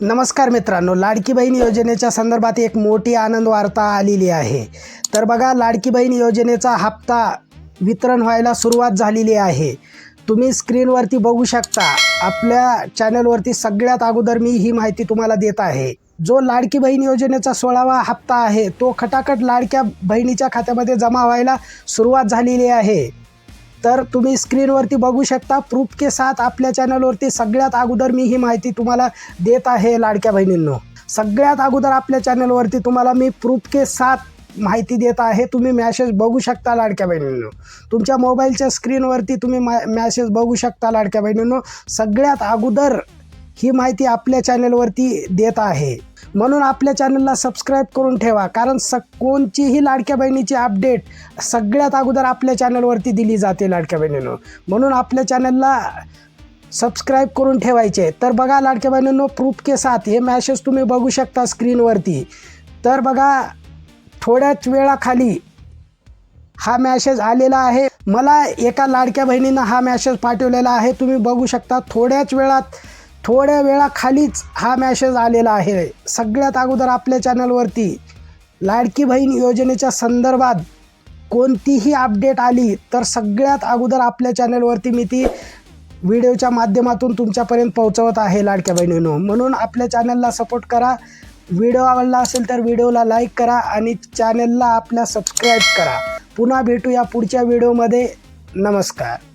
नमस्कार मित्रांनो लाडकी बहीण योजनेच्या संदर्भात एक मोठी आनंद वार्ता आलेली आहे. तर बघा लाडकी बहीण योजनेचा हप्ता वितरण व्हायला सुरुवात झालेली आहे. तुम्ही स्क्रीनवरती बघू शकता आपल्या चॅनलवरती सगळ्यात अगोदर मी ही माहिती तुम्हाला देत आहे. जो लाडकी बहीण योजनेचा सोळावा हप्ता आहे तो खटाखट लाडक्या बहिणीच्या खात्यामध्ये जमा व्हायला सुरुवात झालेली आहे. तर तुम्ही स्क्रीनवरती बघू शकता प्रूफ के साथ आपल्या चॅनलवरती सगळ्यात अगोदर मी ही माहिती तुम्हाला देत आहे लाडक्या बहिणींनो. सगळ्यात अगोदर आपल्या चॅनलवरती तुम्हाला मी प्रूफ के साथ माहिती देत आहे. तुम्ही मॅसेज बघू शकता लाडक्या बहिणींनो. तुमच्या मोबाईलच्या स्क्रीनवरती तुम्ही मॅ मॅसेज बघू शकता लाडक्या बहिणींनो. सगळ्यात अगोदर ही माहिती आपल्या चॅनलवरती देत आहे. म्हणून आपल्या चॅनलला सबस्क्राईब करून ठेवा. कारण स कोणचीही लाडक्या बहिणीची अपडेट सगळ्यात अगोदर आपल्या चॅनलवरती दिली जाते लाडक्या बहिणीनं. म्हणून आपल्या चॅनलला सबस्क्राईब करून ठेवायचे. तर बघा लाडक्या बहिणींनो प्रूफ के साथ हे मॅसेज तुम्ही बघू शकता स्क्रीनवरती तर बघा थोड्याच वेळाखाली हा मॅसेज आलेला आहे. मला एका लाडक्या बहिणीनं हा मॅसेज पाठवलेला आहे. तुम्ही बघू शकता थोड्याच वेळात थोड्या वेळाखालीच हा मॅसेज आलेला आहे. सगळ्यात अगोदर आपल्या चॅनलवरती लाडकी बहीण योजनेच्या संदर्भात कोणतीही अपडेट आली तर सगळ्यात अगोदर आपल्या चॅनलवरती मी ती व्हिडिओच्या माध्यमातून तुमच्यापर्यंत पोहोचवत आहे लाडक्या बहिणीनो. म्हणून आपल्या चॅनलला सपोर्ट करा. व्हिडिओ आवडला असेल तर व्हिडिओला लाईक करा आणि चॅनलला आपल्या सबस्क्राईब करा. पुन्हा भेटूया पुढच्या व्हिडिओमध्ये नमस्कार.